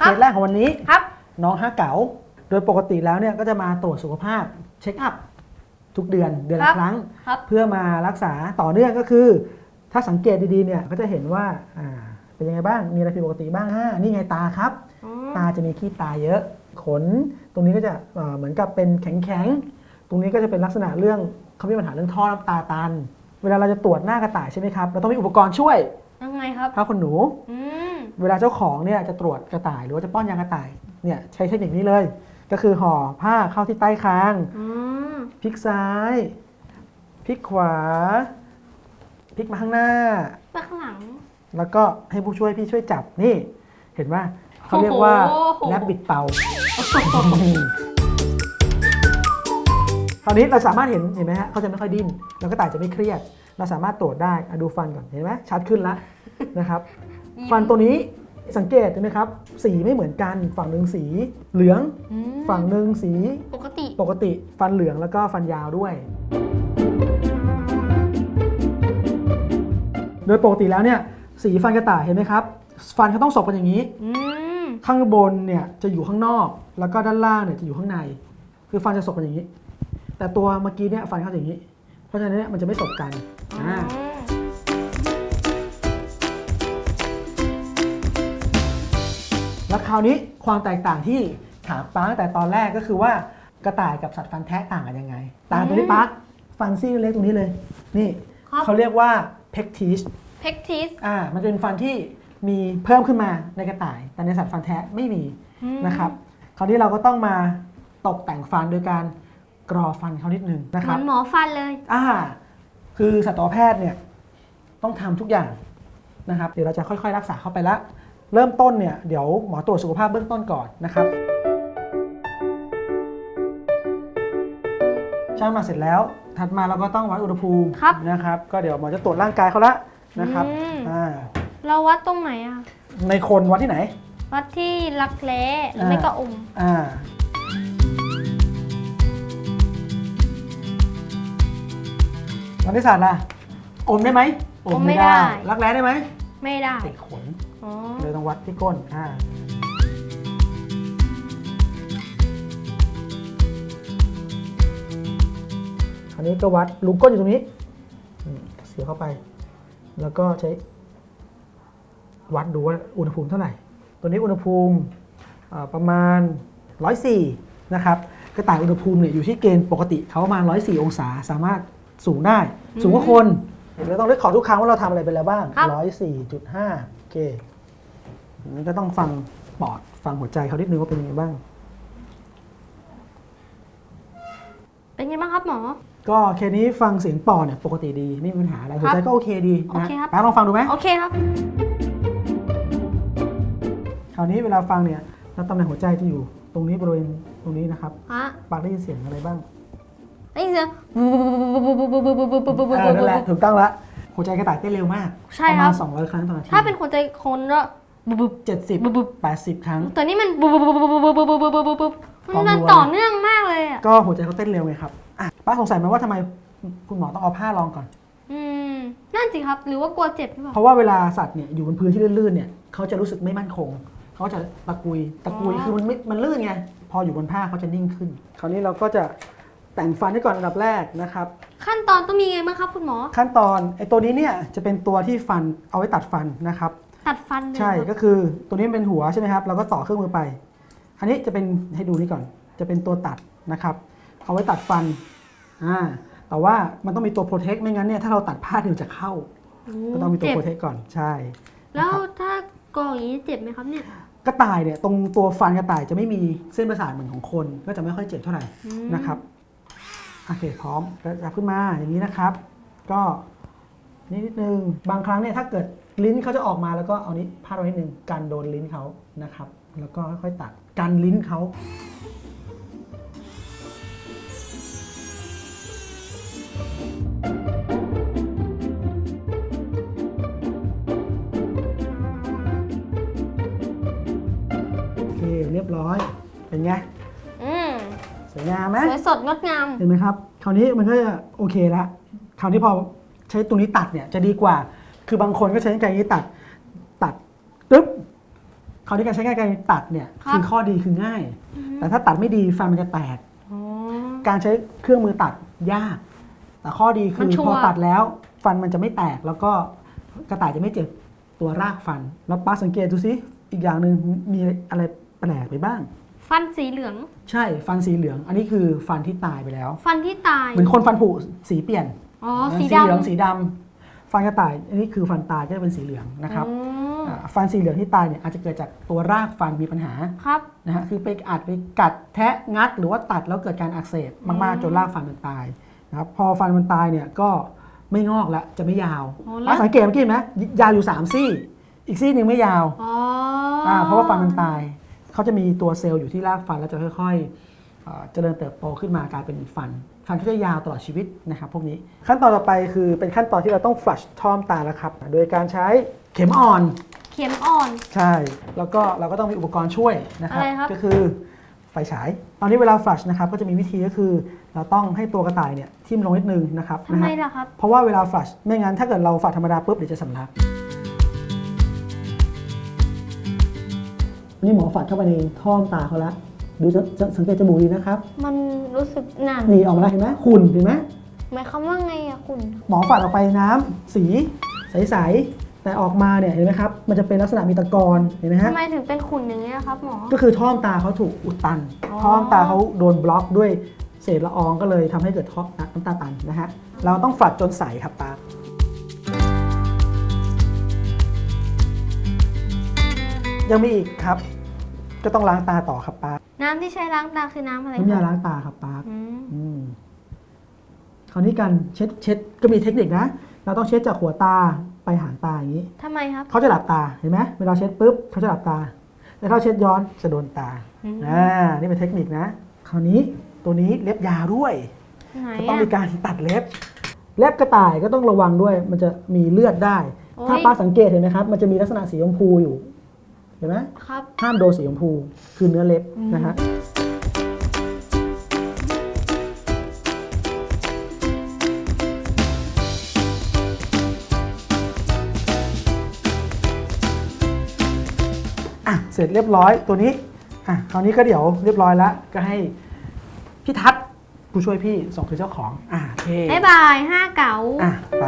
ครัเคบสแรกของวันนี้ครับ น้องฮักเก๋าโดยปกติแล้วเนี่ยก็จะมาตรวจสุขภาพเช็คอัพทุกเดือนเดือนครัละบครั้ง ครับเพื่อมารักษาต่อเนื่องก็คือ ถ้าสังเกตดีๆเนี่ยก็จะเห็นว่าอ่าเป็นยังไงบ้างมีอะไรผิดปกติบ้างอ่านี่ไงตาครับอ๋อตาจะมีขี้ตาเยอะ ขน ตรงนี้ก็จะเอ่อเหมือนกับเป็นแข็งๆ ตรงนี้ก็จะเป็นลักษณะเรื่องเขามีปัญหาเรื่องท่อน้ำตาตัน เวลาเราจะตรวจหน้ากระต่ายใช่ไหมครับ เราต้องมีอุปกรณ์ช่วยยังไงครับถ้าคนหนู อืม เวลาเจ้าของเนี่ยจะตรวจกระต่าย หรือว่าจะป้อนยากระต่ายเนี่ยใช้เทคนิคนี้เลย ก็คือห่อผ้าเข้าที่ใต้คางอ๋อพลิกซ้ายพลิกขวาพลิกมาข้างหน้าไปข้างหลัง แล้วก็ให้ผู้ช่วยพี่ช่วยจับนี่ เห็นว่าเขาเรียกว่าโอ้โหแลบบิดเป่าคราวนี้เราสามารถเห็นเห็นไหมฮะเขาจะไม่ค่อยดิ้นแล้วก็ต่ายจะไม่เครียด เราสามารถตรวจได้อะดูฟันก่อนเห็นไหมชัดขึ้นแล้วนะครับ ฟันตัวนี้สังเกตดูนะครับ สีไม่เหมือนกัน ฝั่งหนึ่งสีเหลือง อืมฝั่งหนึ่งสีปกติ ปกติ ฟันเหลืองแล้วก็ฟันยาวด้วย โดยปกติแล้วเนี่ยสีฟันกระต่ายเห็นไหมครับ ฟันเขาต้องสบกันอย่างนี้ อืม ข้างบนเนี่ยจะอยู่ข้างนอก แล้วก็ด้านล่างเนี่ยจะอยู่ข้างใน คือฟันจะสบกันอย่างนี้ แต่ตัวเมื่อกี้เนี่ยฟันเขาจะอย่างนี้ เพราะฉะนั้นเนี่ยมันจะไม่สบกันอ๋ออ่า แล้วคราวนี้ความแตกต่างที่ถามป้าตั้งแต่ตอนแรกก็คือว่ากระต่ายกับสัตว์ฟันแทะต่างกันยังไง ต่างตัวนี้ป้าฟันซี่เล็กตรงนี้เลย นี่ครับ เขาเรียกว่าเพกทีชเพกทิส อ่ามันจะเป็นฟันที่มีเพิ่มขึ้นมาในกระต่าย แต่ในสัตว์ฟันแทะไม่มีนะครับคราวนี้เราก็ต้องมาตกแต่งฟันโดยการกรอฟันเขานิดนึงนะคเหมืรัอบนหมอฟันเลย อ่า คือสัตวแพทย์เนี่ยต้องทำทุกอย่างนะครับ เดี๋ยวเราจะค่อยๆ รักษาเข้าไปละ เริ่มต้นเนี่ยเดี๋ยวหมอตรวจสุขภาพเบื้องต้นก่อนนะครับช่างมาเสร็จแล้ว ถัดมาเราก็ต้องวัดอุณหภูมิครับนะครับ ก็เดี๋ยวหมอจะตรวจร่างกายเขาละนะครับอืม อ่าเราวัดตรงไหนอะ ในคนวัดที่ไหน วัดที่รักแร้หรือไม่อ่าก็อม อ่าวันที่สามล่ะอมได้ไหมอมไม่ได้ รักแร้ได้ไหมไม่ได้ ติดขน อ๋อเลยต้องวัดที่ก้นอ่าคราวนี้ก็วัดลูกก้นอยู่ตรงนี้อืมเสียบเข้าไป แล้วก็ใช้ วัดดูว่าอุณหภูมิเท่าไหร่ ตัวนี้อุณหภูมิอ่าประมาณ 104 นะครับกระต่ายอุณหภูมิเนี่ยอยู่ที่เกณฑ์ปกติเขาประมาณ 104 องศาสามารถสูงได้ สูงกว่าคนเราต้องเลือกขอทุกครั้งว่าเราทำอะไรไปแล้วบ้าง ครับ 104.5โอ เคอันนี้ก็ต้องฟังปอดฟังหัวใจเขานิดนึงว่าเป็นยังไงบ้าง เป็นไงบ้างครับหมอ ก็เคสนี้ฟังเสียงปอดเนี่ยปกติดีไม่มีปัญหาอะไรหัวใจก็โอเคดีโอนะเคครับ แป๊บลองฟังดูไหม โอเคครับ คราวนี้เวลาฟังเนี่ยแล้วตำแหน่งหัวใจจะอยู่ตรงนี้บริเวณตรงนี้นะครับ ฮะปากได้ยินเสียงอะไรบ้างได้ยินเสียงเออนั่นแหละถูกต้องละ หัวใจกระต่ายเต้นเร็วมากใช่ประคมารัณบ 200 ครั้งต่อนาทีถ้าเป็นคนใจคนก็บุบบุบ เจ็ดสิบบุบบุบแปดสิบครั้ง แต่นี่มันบุบบุบบุบบุบบุบบุบบุบบุบบุบบุบบุบความมันรัวต่อเนื่องมากเลยอะก็หัวใจเขาเต้นเร็วไงครับอะป้าสงสัยไหมว่าทำไมคุณหมอต้องเอาผ้ารองก่อน อืมนั่นสิครับ หรือว่ากลัวเจ็บหรือเปล่า เพราะว่าเวลาสัตว์เนี่ยอยู่บนพื้นที่ลื่นๆเนี่ยเขาจะรู้สึกไม่มั่นคง เขาจะตะกุยตะกุยอ๋อ คือมันไม่มันลื่นไง พออยู่บนผ้าเขาจะนิ่งขึ้น คราวนี้เราก็จะ แต่งฟันให้ก่อนอันดับแรกนะครับ ขั้นตอนต้องมีไงบ้างครับคุณหมอ ขั้นตอนไอ้ตัวนี้เนี่ยจะเป็นตัวที่ฟันเอาไว้ตัดฟันนะครับ ตัดฟันเลยใช่เหรอก็คือตัวนี้เป็นหัวใช่ไหมครับเราก็ต่อเครื่องมือไป อันนี้จะเป็นให้ดูนี่ก่อน จะเป็นตัวตัดนะครับ เอาไว้ตัดฟันอ่าแต่ว่ามันต้องมีตัวโปรเทคไม่งั้นเนี่ยถ้าเราตัดผ้าเดี๋ยวจะเข้าโอ้ก็ต้องมีตัวเจ็บโปรเทคก่อนใช่แล้วถ้ากองอย่างนี้เจ็บไหมครับเนี่ยกระต่ายเนี่ยตรงตัวฟันกระต่ายจะไม่มีเส้นประสาทเหมือนของคน ก็จะไม่ค่อยเจ็บเท่าไหร่อืมนะครับ โอเคพร้อมก็จับขึ้นมาอย่างนี้นะครับ ก็นิดนึงบางครั้งเนี่ยถ้าเกิดลิ้นเขาจะออกมาแล้วก็เอานี้พาดไว้นิดนึงกันโดนลิ้นเขานะครับ แล้วก็ค่อยๆตัดกันลิ้นเขาโอเคเรียบร้อย เป็นไง สวยงามไหมสวยสดงดงาม เห็นไหมครับ คราวนี้มันก็จะโอเคละคราวนี้พอใช้ตรงนี้ตัดเนี่ยจะดีกว่า คือบางคนก็ใช้กรรไกรนี้ตัด ตัดตึ๊บคราวนี้การใช้งานการตัดเนี่ยครับ คือข้อดีคือง่าย แต่ถ้าตัดไม่ดีฟันมันจะแตก อ๋อ การใช้เครื่องมือตัดยาก แต่ข้อดีคืมันอชัวร์ พอตัดแล้ว ฟันมันจะไม่แตกแล้วก็กระต่ายจะไม่เจ็บตัวรากฟัน แล้วป้าสังเกตดูสิอีกอย่างหนึ่งมีอะไรแปลกไปบ้าง ฟันสีเหลือง ใช่ฟันสีเหลือง อันนี้คือฟันที่ตายไปแล้ว ฟันที่ตาย เหมือนคนฟันผุสีเปลี่ยนอ๋อนะสีเหลืองดำสีดำฟันกระต่ายอันนี้คือฟันตายก็จะเป็นสีเหลืองนะครับอืมอ่าฟันสีเหลืองที่ตายเนี่ยอาจจะเกิดจากตัวรากฟันมีปัญหาครับนะฮะคือไปอาจไปกัดแทะงัดหรือว่าตัดแล้วเกิดการอักเสบมากๆจนรากฟันมันตายนะครับพอฟันมันตายเนี่ยก็ไม่งอกละจะไม่ยาวอ๋อแล้วป้าสังเกตเมื่อกี้เห็นไหมยาวอยู่สามซี่ อีกซี่หนึ่งไม่ยาวอ๋ออ่าเพราะว่าฟันมันตาย เขาจะมีตัวเซลล์อยู่ที่รากฟันแล้วจะค่อยๆเอ่อเจริญเติบโตขึ้นมากลายเป็นฟัน ฟันก็จะยาวตลอดชีวิตนะครับพวกนี้ขั้นตอนต่อไปคือเป็นขั้นตอนที่เราต้องฟลัชท่อมตาแล้วครับ โดยการใช้เข็มอ่อนเข็มอ่อน ใช่ แล้วก็เราก็ต้องมีอุปกรณ์ช่วยนะครับ อะไรครับ ก็คือไฟฉาย ตอนนี้เวลาฟลัชนะครับก็จะมีวิธีก็คือ เราต้องให้ตัวกระต่ายเนี่ยทิ่มลงนิดนึงนะครับทำไมนะฮะล่ะครับ เพราะว่าเวลาฟลัชไม่งั้นถ้าเกิดเราฟลัชธรรมดาปุ๊บเดี๋ยวจะสำลัก นี่หมอฝัดเข้าไปในท่อมตาเขาแล้วดูจะจะสังเกตจมูกดีนะครับมันรู้สึกหนักนี่ออกมาแล้วเห็นไหมขุ่นเห็นไหมหมายความว่าไงอะคุณ หมอฝัดออกไปน้ำสีใสๆแต่ออกมาเนี่ยเห็นไหมครับ มันจะเป็นลักษณะมีตะกอนเห็นไหมฮะ ทำไมถึงเป็นขุ่นอย่างนี้ยครับหมอ ก็คือท่อมตาเขาถูกอุดตัน อ๋อ ท่อมตาเขาโดนบล็อกด้วยเศษละอองก็เลยทำให้เกิดท่อน้ำตาตันนะฮะ เราต้องฝัดจนใสครับตา ยังมีอีกครับ ก็ต้องล้างตาต่อครับป้าน้ำที่ใช้ล้างตาคือน้ำอะไรน้ำยาครับล้างตาครับป้าอืมอืมคราวนี้การเช็ดเช็ดก็มีเทคนิคนะ เราต้องเช็ดจากหัวตาไปหางตาอย่างนี้ ทำไมครับ เขาจะหลับตาเห็นไหมเวลาเช็ดปุ๊บเขาจะหลับตา แต่ถ้าเช็ดย้อนจะโดนตาอืม อ่านี่เป็นเทคนิคนะ คราวนี้ตัวนี้เล็บยาวด้วย ไหนต้องอะมีการตัดเล็บ เล็บกระต่ายก็ต้องระวังด้วย มันจะมีเลือดได้ โอ้ย ถ้าป้าสังเกตเห็นไหมครับ มันจะมีลักษณะสีชมพูอยู่ เห็นไหมครับ ห้ามโดนสีชมพูคือเนื้อเล็บอืมนะฮะอะเสร็จเรียบร้อยตัวนี้อะคราวนี้ก็เดี๋ยวเรียบร้อยแล้วก็ให้พี่ทัศน์ผู้ช่วยพี่ส่งคือเจ้าของอะโอเคบ๊ายบายห้าเก๋า อะไป